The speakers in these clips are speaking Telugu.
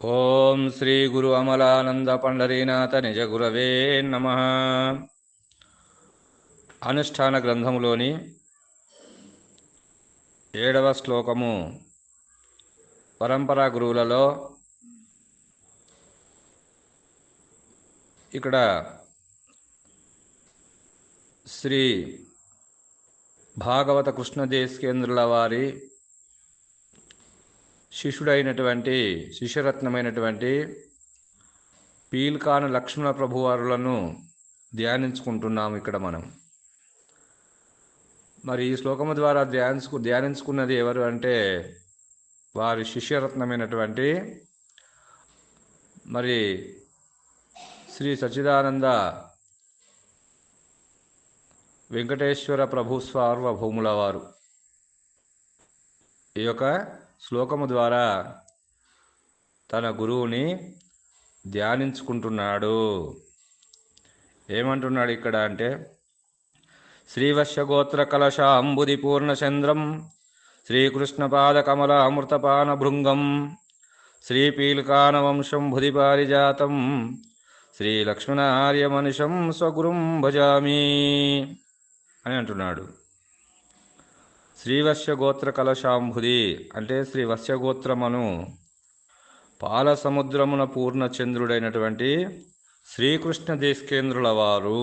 ఓం శ్రీ గురు అమలానంద పండరీనాథ నిజ గురవే నమ. అనుష్ఠాన గ్రంథములోని ఏడవ శ్లోకము పరంపరా గురువులలో ఇక్కడ శ్రీ భాగవత కృష్ణదేశకేంద్రుల వారి శిష్యుడైనటువంటి శిష్యరత్నమైనటువంటి పీల్కాన లక్ష్మణ ప్రభువారులను ధ్యానించుకుంటున్నాం ఇక్కడ మనం. మరి ఈ శ్లోకము ద్వారా ధ్యానించుకు ధ్యానించుకున్నది ఎవరు అంటే వారి శిష్యరత్నమైనటువంటి మరి శ్రీ సచిదానంద వెంకటేశ్వర ప్రభు సార్వభౌముల వారు. ఈ యొక్క శ్లోకము ద్వారా తన గురువుని ధ్యానించుకుంటున్నాడు. ఏమంటున్నాడు ఇక్కడ అంటే శ్రీవశ్యగోత్ర కలశాంబుది పూర్ణచంద్రం శ్రీకృష్ణపాదకమల అమృతపాన భృంగం శ్రీపీల్కాన వంశం భుదిపారిజాతం శ్రీలక్ష్మణార్యమనిషం స్వగురుం భజామి అని అంటున్నాడు. శ్రీవశ్యగోత్ర కలశాంభుది అంటే శ్రీ వశ్యగోత్రమను పాల సముద్రమున పూర్ణచంద్రుడైనటువంటి శ్రీకృష్ణ దేశకేంద్రుల వారు.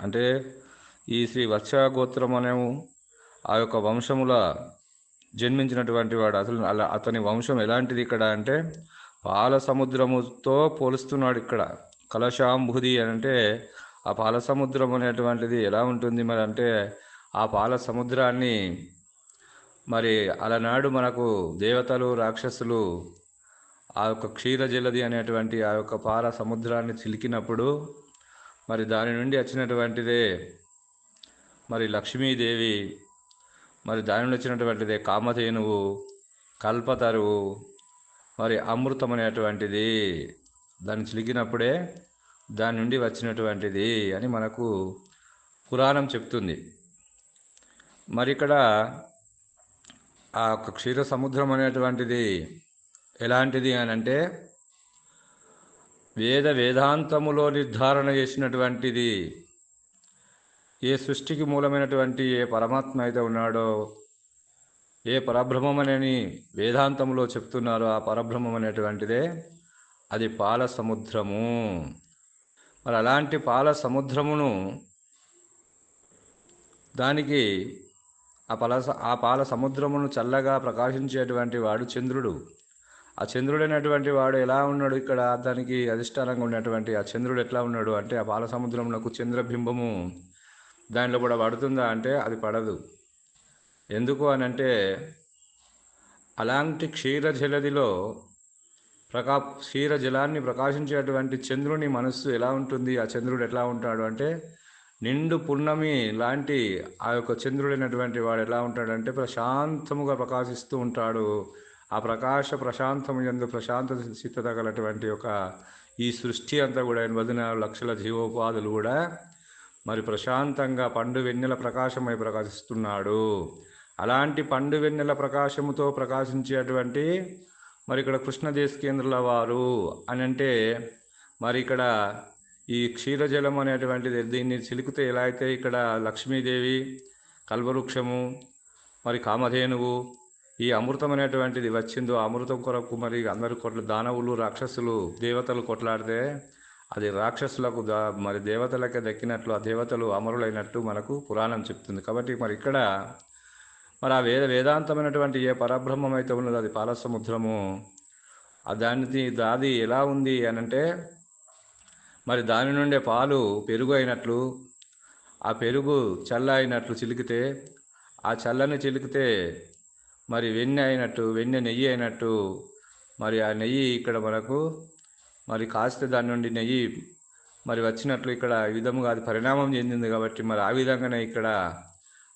అంటే ఈ శ్రీ వత్సగోత్రం అనే ఆ యొక్క వంశముల జన్మించినటువంటి వాడు. అసలు అలా అతని వంశం ఎలాంటిది ఇక్కడ అంటే పాల సముద్రముతో పోలుస్తున్నాడు ఇక్కడ. కలశాంభుది అని అంటే ఆ పాల సముద్రం అనేటువంటిది ఎలా ఉంటుంది మరి అంటే ఆ పాల సముద్రాన్ని మరి అలనాడు మనకు దేవతలు రాక్షసులు ఆ యొక్క క్షీరజలది అనేటువంటి ఆ యొక్క పాల సముద్రాన్ని చిలికినప్పుడు మరి దాని నుండి వచ్చినటువంటిదే మరి లక్ష్మీదేవి మరి దాని నుండి వచ్చినటువంటిదే కామధేనువు కల్పతరువు మరి అమృతం అనేటువంటిది. దాన్ని చిలికినప్పుడే దాని నుండి వచ్చినటువంటిది అని మనకు పురాణం చెప్తుంది. మరి ఇక్కడ ఆ యొక్క క్షీర సముద్రం అనేటువంటిది ఎలాంటిది అని అంటే వేద వేదాంతములో నిర్ధారణ చేసినటువంటిది ఏ సృష్టికి మూలమైనటువంటి ఏ పరమాత్మ అయితే ఉన్నాడో ఏ పరబ్రహ్మమనని వేదాంతంలో చెప్తున్నారో ఆ పరబ్రహ్మం అనేటువంటిదే అది పాల సముద్రము మరి అలాంటి పాల సముద్రమును దానికి ఆ పల ఆ పాల సముద్రమును చల్లగా ప్రకాశించేటువంటి వాడు చంద్రుడు. ఆ చంద్రుడైనటువంటి వాడు ఎలా ఉన్నాడు ఇక్కడ? దానికి అధిష్టానంగా ఉన్నటువంటి ఆ చంద్రుడు ఎట్లా ఉన్నాడు అంటే ఆ పాల సముద్రమునకు చంద్రబింబము దానిలో కూడా పడుతుందా అంటే అది పడదు. ఎందుకు అని అంటే అలాంటి క్షీర జలదిలో ప్రకా క్షీర జలాన్ని ప్రకాశించేటువంటి చంద్రుని మనస్సు ఎలా ఉంటుంది? ఆ చంద్రుడు ఎట్లా ఉంటాడు అంటే నిండు పున్నమి లాంటి ఆ యొక్క చంద్రుడైనటువంటి వాడు ఎలా ఉంటాడంటే ప్రశాంతముగా ప్రకాశిస్తూ ఉంటాడు. ఆ ప్రకాశ ప్రశాంతము ఎందు ప్రశాంత స్థితత గలటువంటి ఒక ఈ సృష్టి అంతా కూడా ఎనభై లక్షల జీవోపాధులు కూడా మరి ప్రశాంతంగా పండు వెన్నెల ప్రకాశమై ప్రకాశిస్తున్నాడు. అలాంటి పండు వెన్నెల ప్రకాశముతో ప్రకాశించేటువంటి మరి ఇక్కడ కృష్ణదేశకేంద్రుల వారు అని అంటే మరి ఇక్కడ ఈ క్షీరజలం అనేటువంటిది దీన్ని చిలికితే ఎలా అయితే ఇక్కడ లక్ష్మీదేవి కల్పవృక్షము మరి కామధేనువు ఈ అమృతం అనేటువంటిది వచ్చిందో అమృతం కొరకు మరి అందరి కొట్ల దానవులు రాక్షసులు దేవతలు కొట్లాడితే అది రాక్షసులకు దా మరి దేవతలకే దక్కినట్లు ఆ దేవతలు అమరులైనట్టు మనకు పురాణం చెప్తుంది. కాబట్టి మరి ఇక్కడ మరి ఆ వేద వేదాంతమైనటువంటి ఏ పరబ్రహ్మం అయితే ఉన్నదో అది పాలసముద్రము ఆ దాది ఎలా ఉంది అని అంటే మరి దాని నుండే పాలు పెరుగు అయినట్లు ఆ పెరుగు చల్ల అయినట్లు చిలికితే ఆ చల్లని చిలికితే మరి వెన్నె అయినట్టు వెన్నె నెయ్యి అయినట్టు మరి ఆ నెయ్యి ఇక్కడ మనకు మరి కాస్తే దాని నుండి నెయ్యి మరి వచ్చినట్లు ఇక్కడ ఈ విధముగా అది పరిణామం చెందింది కాబట్టి మరి ఆ విధంగానే ఇక్కడ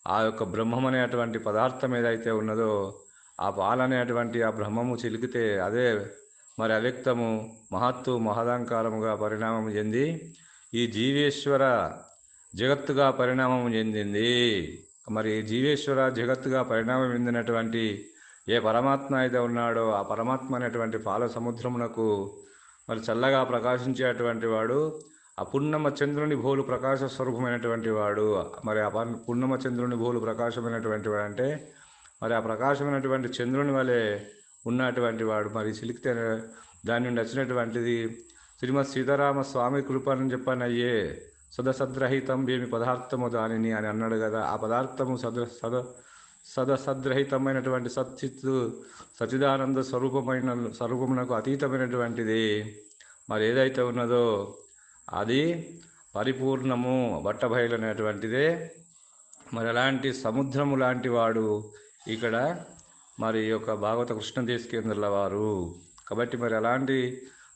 ఆ యొక్క బ్రహ్మం అనేటువంటి పదార్థం ఏదైతే ఉన్నదో ఆ పాలనేటువంటి ఆ బ్రహ్మము చిలికితే అదే మరి అవ్యక్తము మహత్తు మహదాంకారముగా పరిణామం చెంది ఈ జీవేశ్వర జగత్తుగా పరిణామం చెందింది. మరి జీవేశ్వర జగత్తుగా పరిణామం చెందినటువంటి ఏ పరమాత్మ అయితే ఉన్నాడో ఆ పరమాత్మ అనేటువంటి పాల సముద్రమునకు మరి చల్లగా ప్రకాశించేటువంటి వాడు ఆ పున్నమ చంద్రుని భోలు ప్రకాశ స్వరూపమైనటువంటి వాడు. మరి ఆ పన్- పున్నమ చంద్రుని భోలు ప్రకాశమైనటువంటి వాడు అంటే మరి ఆ ప్రకాశమైనటువంటి చంద్రుని వలె ఉన్నటువంటి వాడు. మరి చిలికితే దాని నుండి వచ్చినటువంటిది శ్రీమద్ సీతారామ స్వామి కృప అని చెప్పనయ్యే సదసద్రహితం ఏమి పదార్థము దానిని అని అన్నాడు కదా. ఆ పదార్థము సద సద సదసద్రహితమైనటువంటి సచ్చిత్తు సచిదానంద స్వరూపమైన స్వరూపమునకు అతీతమైనటువంటిది. మరి ఏదైతే ఉన్నదో అది పరిపూర్ణము బట్టబయలు అనేటువంటిదే మరి అలాంటి సముద్రము లాంటి వాడు ఇక్కడ మరి ఈ యొక్క భాగవత కృష్ణదేశ కేంద్రుల వారు. కాబట్టి మరి అలాంటి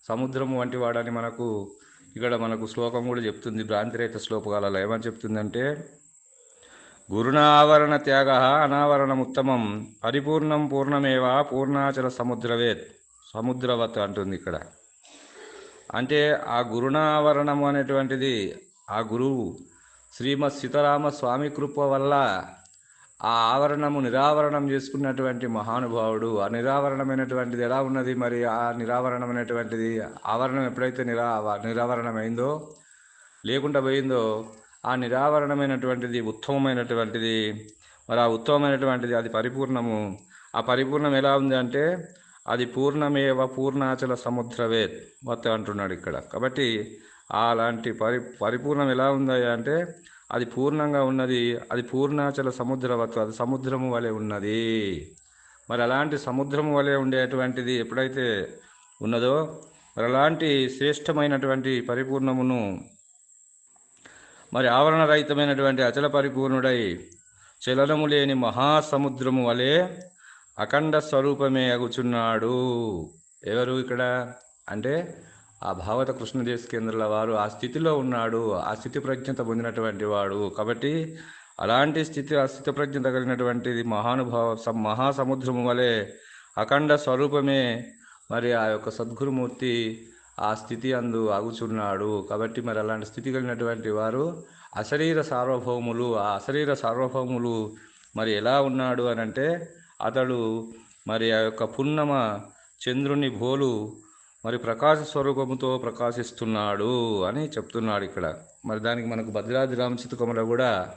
సముద్రము వంటి వాడని మనకు ఇక్కడ మనకు శ్లోకం కూడా చెప్తుంది భ్రాంతిరేత శ్లోపకాలలో ఏమని చెప్తుందంటే గురుణావరణ త్యాగ అనావరణముత్తమం పరిపూర్ణం పూర్ణమేవా పూర్ణాచల సముద్రవేత్ సముద్రవత్ అంటుంది ఇక్కడ. అంటే ఆ గురుణావరణము అనేటువంటిది ఆ గురువు శ్రీమద్ సీతారామ స్వామి కృప వల్ల ఆ ఆవరణము నిరావరణం చేసుకున్నటువంటి మహానుభావుడు ఆ నిరావరణమైనటువంటిది ఎలా ఉన్నది మరి? ఆ నిరావరణమైనటువంటిది ఆవరణం ఎప్పుడైతే నిరా నిరావరణమైందో లేకుండా పోయిందో ఆ నిరావరణమైనటువంటిది ఉత్తమమైనటువంటిది మరి ఆ ఉత్తమమైనటువంటిది అది పరిపూర్ణము. ఆ పరిపూర్ణం ఎలా ఉంది అంటే అది పూర్ణమేవ పూర్ణాచల సముద్రవేత్ మొత్తం అంటున్నాడు ఇక్కడ. కాబట్టి అలాంటి పరి పరిపూర్ణం ఎలా ఉందా అంటే అది పూర్ణంగా ఉన్నది అది పూర్ణాచల సముద్రవత్తు అది సముద్రము వలె ఉన్నది. మరి అలాంటి సముద్రము వలె ఉండేటువంటిది ఎప్పుడైతే ఉన్నదో మరి అలాంటి శ్రేష్టమైనటువంటి పరిపూర్ణమును మరి ఆవరణ రహితమైనటువంటి అచల పరిపూర్ణుడై చలనము లేని మహాసముద్రము వలె అఖండ స్వరూపమే అగుచున్నాడు. ఎవరు ఇక్కడ? అంటే ఆ భావత కృష్ణదేశ కేంద్రాల వారు ఆ స్థితిలో ఉన్నాడు ఆ స్థితి ప్రజ్ఞత పొందినటువంటి వాడు. కాబట్టి అలాంటి స్థితి ఆ స్థితి ప్రజ్ఞత కలిగినటువంటిది మహానుభావ మహాసముద్రము వలె అఖండ స్వరూపమే మరి ఆ యొక్క సద్గురుమూర్తి ఆ స్థితి అందు ఆగుచున్నాడు. కాబట్టి మరి అలాంటి స్థితి కలిగినటువంటి వారు అశరీర సార్వభౌములు ఆ అశరీర సార్వభౌములు మరి ఎలా ఉన్నాడు అని అంటే అతడు మరి ఆ యొక్క పున్నమ చంద్రుని భోలు మరి ప్రకాశ స్వరూపముతో ప్రకాశిస్తున్నాడు అని చెప్తున్నాడు ఇక్కడ. మరి దానికి మనకు భద్రాద్రి రామచితకములో కూడా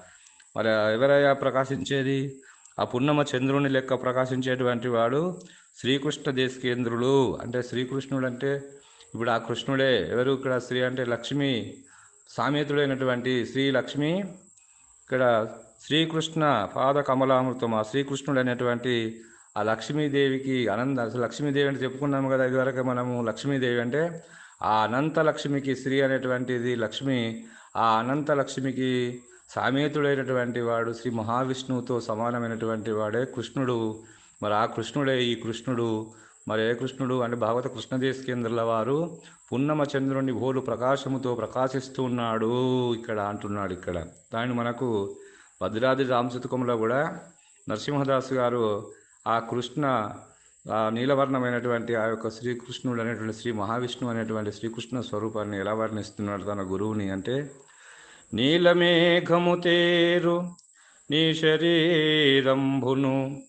మరి ఎవరయ్యా ప్రకాశించేది? ఆ పున్నమ చంద్రుని లెక్క ప్రకాశించేటువంటి వాడు శ్రీకృష్ణ దేశకేంద్రులు. అంటే శ్రీకృష్ణుడు అంటే ఇప్పుడు ఆ కృష్ణుడే. ఎవరు ఇక్కడ శ్రీ అంటే లక్ష్మి సామేతుడైనటువంటి శ్రీ లక్ష్మి. ఇక్కడ శ్రీకృష్ణ పాద కమలామృతం ఆ శ్రీకృష్ణుడు అనేటువంటి ఆ లక్ష్మీదేవికి అనంత అసలు లక్ష్మీదేవి అంటే చెప్పుకున్నాము కదా ఇదివరకు మనము. లక్ష్మీదేవి అంటే ఆ అనంత లక్ష్మికి శ్రీ అనేటువంటిది లక్ష్మి. ఆ అనంత లక్ష్మికి సామేతుడైనటువంటి వాడు శ్రీ మహావిష్ణువుతో సమానమైనటువంటి వాడే కృష్ణుడు. మరి ఆ కృష్ణుడే ఈ కృష్ణుడు. మరి ఏ కృష్ణుడు అంటే భాగవత కృష్ణదేశ కేంద్రుల వారు పున్నమ చంద్రుని భోలు ప్రకాశముతో ప్రకాశిస్తూ ఉన్నాడు ఇక్కడ అంటున్నాడు ఇక్కడ. దాన్ని మనకు భద్రాద్రి రామశతకంలో కూడా నరసింహదాస్ గారు ఆ కృష్ణ ఆ నీలవర్ణమైనటువంటి ఆ యొక్క శ్రీకృష్ణుడు అనేటువంటి శ్రీ మహావిష్ణువు అనేటువంటి శ్రీకృష్ణ స్వరూపాన్ని ఎలా వర్ణిస్తున్నాడు తన గురువుని అంటే నీలమేఘము తేరు నీ శరీరంభును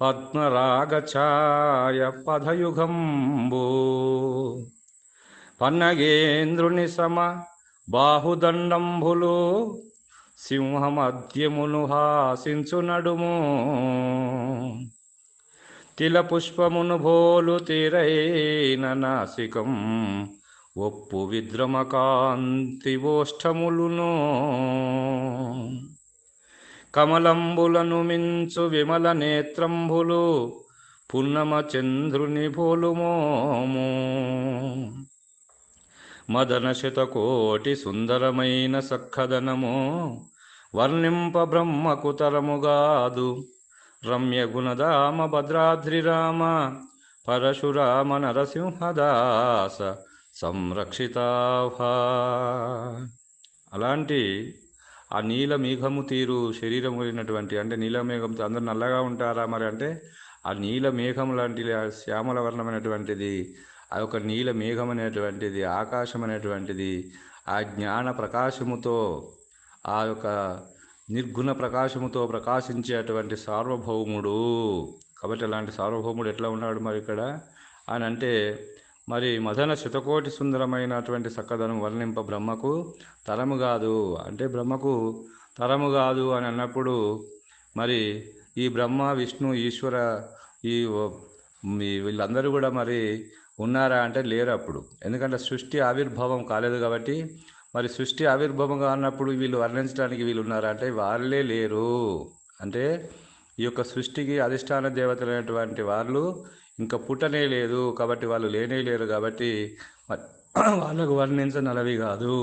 పద్మరాగఛాయ పదయుగంబు. పన్నగేంద్రుని సమ బాహుదండంబులు సింహమద్యమును హాసించు నడుము. తిల పుష్పమును భోలు తీరైన నాసికం. ఒప్పు విద్రమకాంతివోష్టములును కమలంబులను మించు విమల నేత్రంబులు. పున్నమ చంద్రుని భోలుమోము మదనశతకోటి సుందరమైన సఖదనము వర్ణింప బ్రహ్మకుతరముగాదు రమ్య గుణదామ భద్రాద్రి రామ పరశురామ నరసింహదాస సంరక్షితాభా అలాంటి ఆ నీల మేఘము తీరు శరీరం కలిగినటువంటి అంటే నీల మేఘంతో అందరు నల్లగా ఉంటారా మరి అంటే ఆ నీల మేఘం లాంటి శ్యామల వర్ణమైనటువంటిది ఆ యొక్క నీల మేఘం అనేటువంటిది ఆకాశం అనేటువంటిది ఆ జ్ఞాన ప్రకాశముతో ఆ యొక్క నిర్గుణ ప్రకాశముతో ప్రకాశించేటువంటి సార్వభౌముడు. కాబట్టి అలాంటి సార్వభౌముడు ఎట్లా ఉన్నాడు మరి ఇక్కడ? అని అంటే మరి మదన శతకోటి సుందరమైనటువంటి చక్కదనం వర్ణింప బ్రహ్మకు తరము కాదు. అంటే బ్రహ్మకు తరము కాదు అని అన్నప్పుడు మరి ఈ బ్రహ్మ విష్ణు ఈశ్వర ఈ వీళ్ళందరూ కూడా మరి ఉన్నారా అంటే లేరు అప్పుడు. ఎందుకంటే సృష్టి ఆవిర్భావం కాలేదు కాబట్టి మరి సృష్టి ఆవిర్భావం కానప్పుడు వీళ్ళు వర్ణించడానికి వీళ్ళు ఉన్నారా అంటే వాళ్ళే లేరు. అంటే ఈ యొక్క సృష్టికి అధిష్టాన దేవతలైనటువంటి వాళ్ళు ఇంకా పుట్టనే లేదు కాబట్టి వాళ్ళు లేనే లేరు కాబట్టి మరి వాళ్ళకు వర్ణించనలవి కాదు.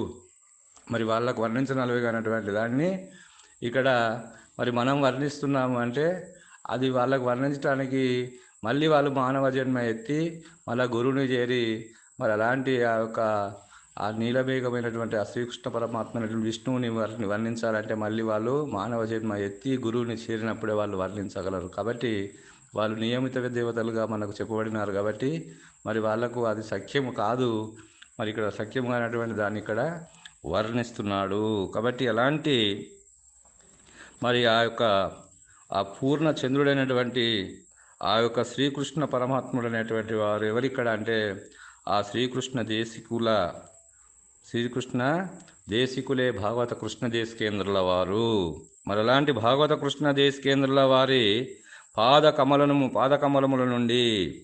మరి వాళ్ళకు వర్ణించనలవి కానటువంటి దాన్ని ఇక్కడ మరి మనం వర్ణిస్తున్నాము అంటే అది వాళ్ళకు వర్ణించడానికి మళ్ళీ వాళ్ళు మానవ జన్మ ఎత్తి మళ్ళా గురువుని చేరి మరి అలాంటి ఆ యొక్క ఆ నీలమేఘమైనటువంటి ఆ శ్రీకృష్ణ పరమాత్మైనటువంటి విష్ణువుని వర్ణి వర్ణించాలంటే మళ్ళీ వాళ్ళు మానవ జన్మ ఎత్తి గురువుని చేరినప్పుడే వాళ్ళు వర్ణించగలరు. కాబట్టి వాళ్ళు నియమిత దేవతలుగా మనకు చెప్పబడినారు కాబట్టి మరి వాళ్ళకు అది సఖ్యము కాదు. మరి ఇక్కడ సఖ్యం కానటువంటి దాన్ని ఇక్కడ వర్ణిస్తున్నాడు. కాబట్టి ఎలాంటి మరి ఆ యొక్క ఆ పూర్ణ చంద్రుడైనటువంటి ఆ యొక్క శ్రీకృష్ణ పరమాత్ముడు అనేటువంటి వారు ఎవరిక్కడ అంటే ఆ శ్రీకృష్ణ దేశికుల శ్రీకృష్ణ దేశికులే భాగవత కృష్ణ దేశికేంద్రుల వారు. మరలాంటి భాగవత కృష్ణ దేశికేంద్రుల వారి పాద కమలను పాద కమలముల నుండి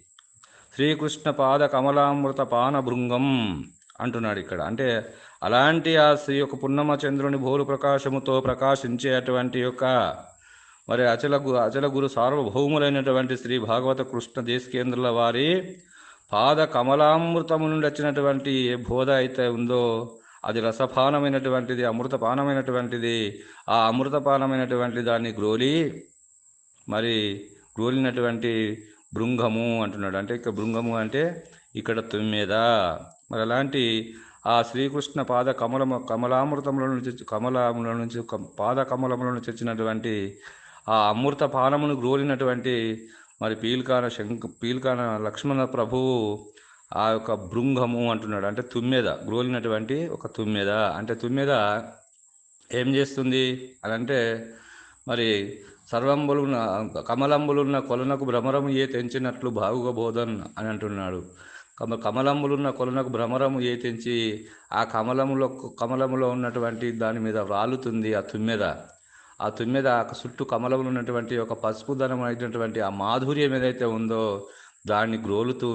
శ్రీకృష్ణ పాద కమలామృత పాన భృంగం అంటున్నాడు ఇక్కడ. అంటే అలాంటి ఆ శ్రీ యొక్క పున్నమ చంద్రుని భోలు ప్రకాశముతో ప్రకాశించేటువంటి యొక్క మరి అచల గు అచల గురు సార్వభౌములైనటువంటి శ్రీ భాగవత కృష్ణ దేశకేంద్రుల వారి పాద కమలామృతము నుండి వచ్చినటువంటి ఏ బోధ అయితే ఉందో అది రసపానమైనటువంటిది అమృతపానమైనటువంటిది ఆ అమృతపానమైనటువంటి దాన్ని గ్రోలి మరి గ్రోలినటువంటి భృంగము అంటున్నాడు. అంటే ఇక్కడ భృంగము అంటే ఇక్కడ తుమ్మెద. మరి అలాంటి ఆ శ్రీకృష్ణ పాద కమలము కమలామృతంలో నుంచి కమలముల నుంచి పాద కమలముల నుంచి వచ్చినటువంటి ఆ అమృత పానమును గ్రోలినటువంటి మరి పీల్కాన శంక పీల్కాన లక్ష్మణ ప్రభువు ఆ యొక్క భృంగము అంటున్నాడు. అంటే తుమ్మెద గ్రోలినటువంటి ఒక తుమ్మెద. అంటే తుమ్మెద ఏం చేస్తుంది అని అంటే మరి సర్వంబులున్న కమలంబులున్న కొలనకు భ్రమరము ఏ తెంచినట్లు బాగుగా బోధన్ అని అంటున్నాడు. కమ కమలంబులున్న కొలనకు భ్రమరము ఏ తెంచి ఆ కమలములో కమలములో ఉన్నటువంటి దాని మీద రాలుతుంది ఆ తుమ్మెద. ఆ తుమ్మెద ఆ చుట్టూ కమలంలో ఉన్నటువంటి ఒక పసుపు ధనం అయినటువంటి ఆ మాధుర్యం ఏదైతే ఉందో దాన్ని గ్రోలుతూ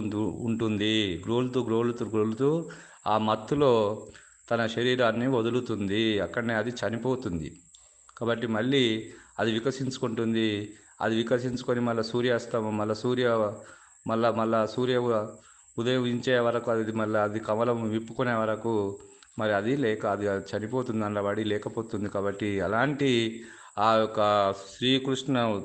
ఉంటుంది. గ్రోలుతూ గ్రోలుతూ గ్రోలుతూ ఆ మత్తులో తన శరీరాన్ని వదులుతుంది. అక్కడనే అది చనిపోతుంది. కాబట్టి మళ్ళీ అది వికసించుకుంటుంది. అది వికసించుకొని మళ్ళీ సూర్యాస్తమం మళ్ళీ సూర్య మళ్ళా మళ్ళా సూర్య ఉదయించే వరకు అది మళ్ళీ అది కమలం విప్పుకునే వరకు మరి అది లేక అది చనిపోతుంది అందులో పడి లేకపోతుంది కాబట్టి అలాంటి ఆ యొక్క శ్రీకృష్ణ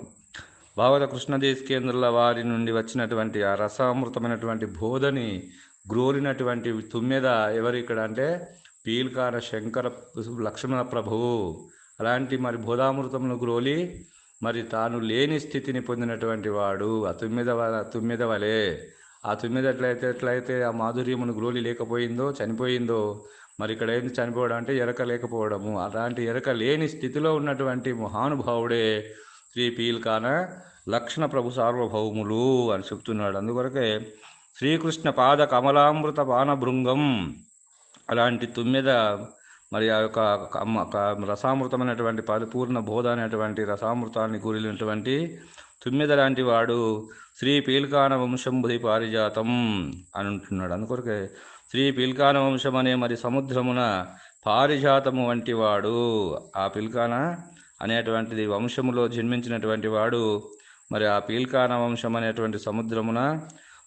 భాగవత కృష్ణదేశ కేంద్రాల వారి నుండి వచ్చినటువంటి ఆ రసామృతమైనటువంటి బోధని గ్రోలినటువంటి తుమ్మెద ఎవరు ఇక్కడ అంటే పీల్కార శంకర లక్ష్మణ ప్రభువు. అలాంటి మరి బోధామృతమును గ్రోలి మరి తాను లేని స్థితిని పొందినటువంటి వాడు ఆ తుమ్మెద వ- తుమ్మెద వలే. ఆ తుమ్మెద ఎట్లయితే ఎట్లయితే ఆ మాధుర్యమును గ్రోలి లేకపోయిందో చనిపోయిందో మరి ఇక్కడ ఏంది చనిపోవడం అంటే ఎరక లేకపోవడము. అలాంటి ఎరక లేని స్థితిలో ఉన్నటువంటి మహానుభావుడే శ్రీ పీల్కాన లక్షణ ప్రభు సార్వభౌములు అని చెప్తున్నాడు. అందుకొరకే శ్రీకృష్ణ పాద కమలామృత పాన భృంగం అలాంటి తుమ్మెద మరి ఆ యొక్క రసామృతమైనటువంటి పరిపూర్ణ బోధ అనేటువంటి రసామృతాన్ని కూరినటువంటి తుమ్మెద లాంటి వాడు శ్రీ పీల్కాన వంశంబుధి పారిజాతం అని ఉంటున్నాడు అందుకొరకే శ్రీ పిల్కాన వంశం అనే మరి సముద్రమున పారిజాతము వంటి వాడు ఆ పిల్కాన అనేటువంటిది వంశములో జన్మించినటువంటి వాడు. మరి ఆ పీల్కాన వంశం అనేటువంటి సముద్రమున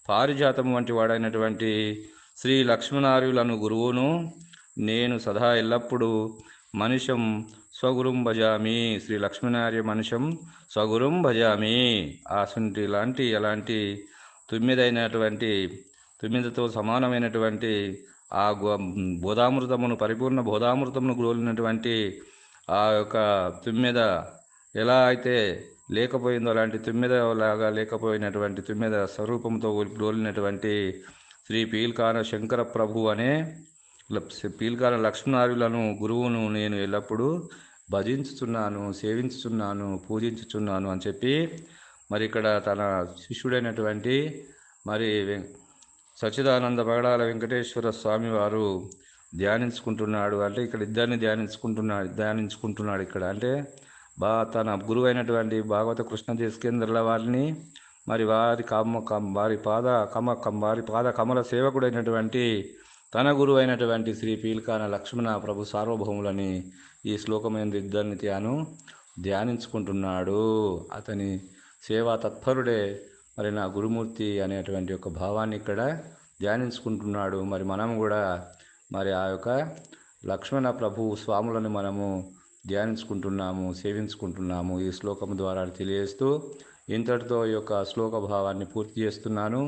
పారిజాతము వంటి వాడైనటువంటి శ్రీ లక్ష్మణార్యులను గురువును నేను సదా ఎల్లప్పుడూ మనుషం స్వగురుం భజామి. శ్రీ లక్ష్మీనార్య మనిషం స్వగురుం భజామి. ఆసుంటి లాంటి అలాంటి తుమ్మిదైనటువంటి తుమ్మిదతో సమానమైనటువంటి ఆ గో- బోధామృతమును పరిపూర్ణ బోధామృతమును గ్రోలినటువంటి ఆ యొక్క తుమ్మెద ఎలా అయితే లేకపోయిందో అలాంటి తుమ్మెద లాగా లేకపోయినటువంటి తుమ్మెద స్వరూపంతో గ్రోలినటువంటి శ్రీ పీల్కాన శంకర ప్రభు అనే పీల్కాన లక్ష్మణార్యులను గురువును నేను ఎల్లప్పుడూ భజించుతున్నాను సేవించుతున్నాను పూజించుచున్నాను అని చెప్పి మరి ఇక్కడ తన శిష్యుడైనటువంటి మరి సచిదానంద బగడాల వెంకటేశ్వర స్వామి వారు ధ్యానించుకుంటున్నాడు. అంటే ఇక్కడ ఇద్దరిని ధ్యానించుకుంటున్నాడు ధ్యానించుకుంటున్నాడు ఇక్కడ. అంటే బా తన గురువు అయినటువంటి భాగవత కృష్ణ దేశకేంద్రుల వారిని మరి వారి కమ్మ కమ్ వారి పాద కమ వారి పాద కమల సేవకుడైనటువంటి తన గురువు అయినటువంటి శ్రీ పీల్కాన లక్ష్మణ ప్రభు సార్వభౌములని ఈ శ్లోకమైన ఇద్దరిని తాను ధ్యానించుకుంటున్నాడు. అతని సేవా తత్పరుడే మరి నా గురుమూర్తి అనేటువంటి ఒక భావాన్ని ఇక్కడ ధ్యానించుకుంటున్నాడు. మరి మనం కూడా మరి ఆ యొక్క లక్ష్మణ ప్రభు స్వాములను మనము ధ్యానించుకుంటున్నాము సేవించుకుంటున్నాము. ఈ శ్లోకం ద్వారా తెలియజేస్తూ ఇంతటితో ఈ యొక్క శ్లోక భావాన్ని పూర్తి చేస్తున్నాను.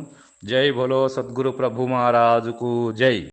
జై బలో సద్గురు ప్రభు మహారాజుకు జై.